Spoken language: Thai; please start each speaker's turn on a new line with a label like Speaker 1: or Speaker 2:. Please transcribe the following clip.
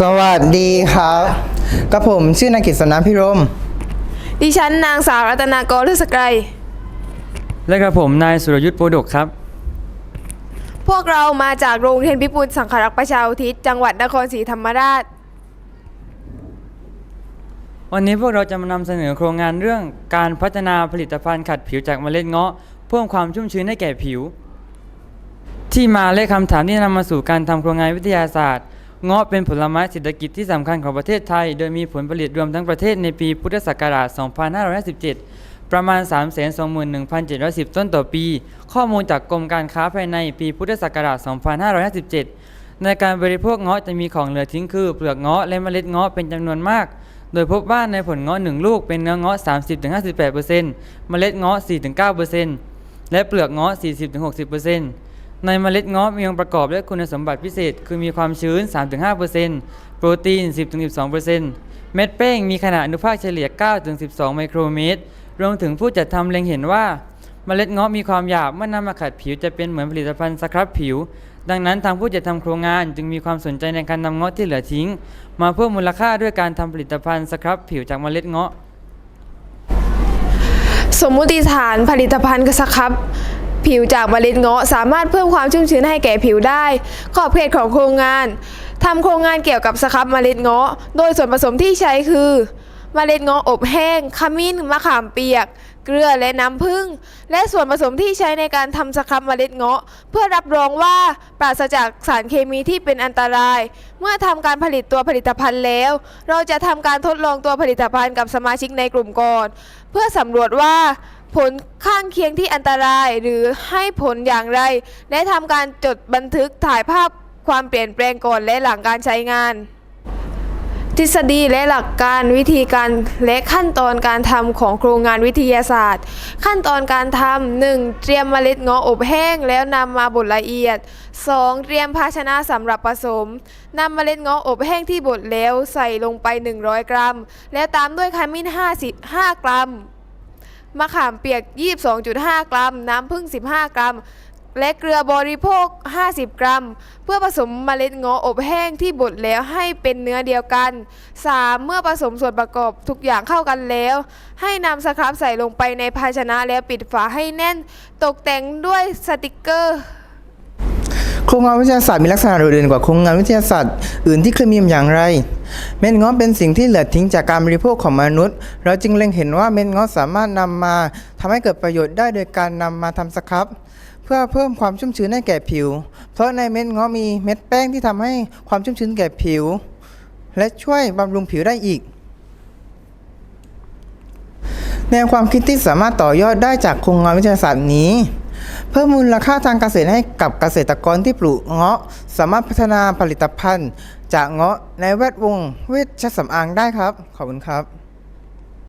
Speaker 1: สวัสดีครับ กับผมชื่อนายกิษณะพิรม
Speaker 2: ดิฉันนางสาวรัตนากรฤศไกร
Speaker 3: และกระผมนายสุรยุทธ์โปรดกครับ
Speaker 2: พวกเรามาจากโรงเรียนพิบูลสังขรักษ์ประชาอุทิศจังหวัดนครศรีธรรมราช
Speaker 3: วันนี้พวกเราจะมานำเสนอโครงงานเรื่องการพัฒนาผลิตภัณฑ์ขัดผิวจากเมล็ดเงาะเพิ่มความชุ่มชื้นให้แก่ผิว ที่มาและคำถามที่นำมาสู่การทำโครงงานวิทยาศาสตร์ เงาะเป็นผลไม้เศรษฐกิจที่สำคัญของประเทศไทย โดยมีผลผลิตรวมทั้งประเทศในปีพุทธศักราช 2557 ประมาณ 321,710 ต้นต่อปี ข้อมูลจากกรมการค้าภายในปีพุทธศักราช 2557 ในการบริโภคเงาะจะมีของเหลือทิ้งคือ เปลือกเงาะและเมล็ดเงาะเป็นจำนวนมาก โดยพบว่าในผลเงาะหนึ่งลูกเป็นเนื้อเงาะ 30-58%เมล็ดเงาะ 4-9%และเปลือกเงาะ 40-60% ในเมล็ดเงาะมีองค์ประกอบและคุณสมบัติพิเศษ คือมีความชื้น 3-5%โปรตีน 10-12%เม็ดแป้งมีขนาดอนุภาคเฉลี่ย 9-12 ไมโครเมตร รวมถึงผู้จัดทำเล็งเห็นว่าเมล็ดเงาะมีความหยาบเมื่อนำมาขัดผิวจะเป็นเหมือนผลิตภัณฑ์สครับผิว ดังนั้นทางผู้จัดทำโครงงานจึงมีความสนใจในการนำเงาะที่เหลือทิ้ง มาเพิ่มมูลค่าด้วยการทำผลิตภัณฑ์สครับผิวจากเมล็ดเงาะ
Speaker 2: สมมุติฐานผลิตภัณฑ์กระสครับ ผิวจากเมล็ดเงาะสามารถเพิ่มความชุ่มชื้นให้แก่ผิวได้ ขอบเขตของโครงงานทำโครงงานเกี่ยวกับสครับเมล็ดเงาะ โดยส่วนผสมที่ใช้คือเมล็ดงาะอบแห้ง ขมิ้น มะขามเปียก เกลือและน้ำผึ้ง และส่วนผสมที่ใช้ในการทำสครับเมล็ดเงาะ เพื่อรับรองว่าปราศจากสารเคมีที่เป็นอันตราย เมื่อทำการผลิตตัวผลิตภัณฑ์แล้ว เราจะทำการทดลองตัวผลิตภัณฑ์กับสมาชิกในกลุ่มก่อน เพื่อสำรวจว่า ผลข้างเคียงที่อันตรายหรือให้ผลอย่างไร และทำการจดบันทึกถ่ายภาพความเปลี่ยนแปลงก่อนและหลังการใช้งาน ทฤษฎีและหลักการวิธีการและขั้นตอนการทำของโครงงานวิทยาศาสตร์ ขั้นตอนการทำ 1. เตรียมเมล็ดเงาะอบแห้งแล้วนำมาบดละเอียด 2. เตรียมภาชนะสำหรับผสมนำเมล็ดเงาะอบแห้งที่บดแล้วใส่ลงไป 100 กรัม แล้วตามด้วยขมิ้น 55 กรัม มะขามเปียก 22.5 กรัม น้ำผึ้ง 15 กรัม และเกลือบริโภค 50 กรัม เพื่อผสมเมล็ดงาะอบแห้งที่บดแล้วให้เป็นเนื้อเดียวกัน 3. เมื่อผสมส่วนประกอบทุกอย่างเข้ากันแล้ว ให้นำสครับใส่ลงไปในภาชนะแล้วปิดฝาให้แน่น ตกแต่งด้วยสติกเกอร์
Speaker 1: โครงงานวิทยาศาสตร์มีลักษณะโดดเด่นกว่าโครงงานวิทยาศาสตร์อื่นที่เคยมีอย่างไร เม็ดงาะเป็นสิ่งที่เหลือทิ้งจากการบริโภคของมนุษย์ เราจึงเล็งเห็นว่าเม็ดงาะสามารถนำมาทำให้เกิดประโยชน์ได้โดยการนำมาทำสครับ เพื่อเพิ่มความชุ่มชื้นให้แก่ผิว เพราะในเม็ดงาะมีเม็ดแป้งที่ทำให้ความชุ่มชื้นแก่ผิว และช่วยบำรุงผิวได้อีกแนวความคิดที่สามารถต่อยอดได้จากโครงงานวิทยาศาสตร์นี้ เพิ่มมูลค่าทางเกษตรให้กับเกษตรกรที่ปลูกเงาะ สามารถพัฒนาผลิตภัณฑ์ จากเงาะในแวดวงเวชสำอางได้ครับ ขอบคุณครับ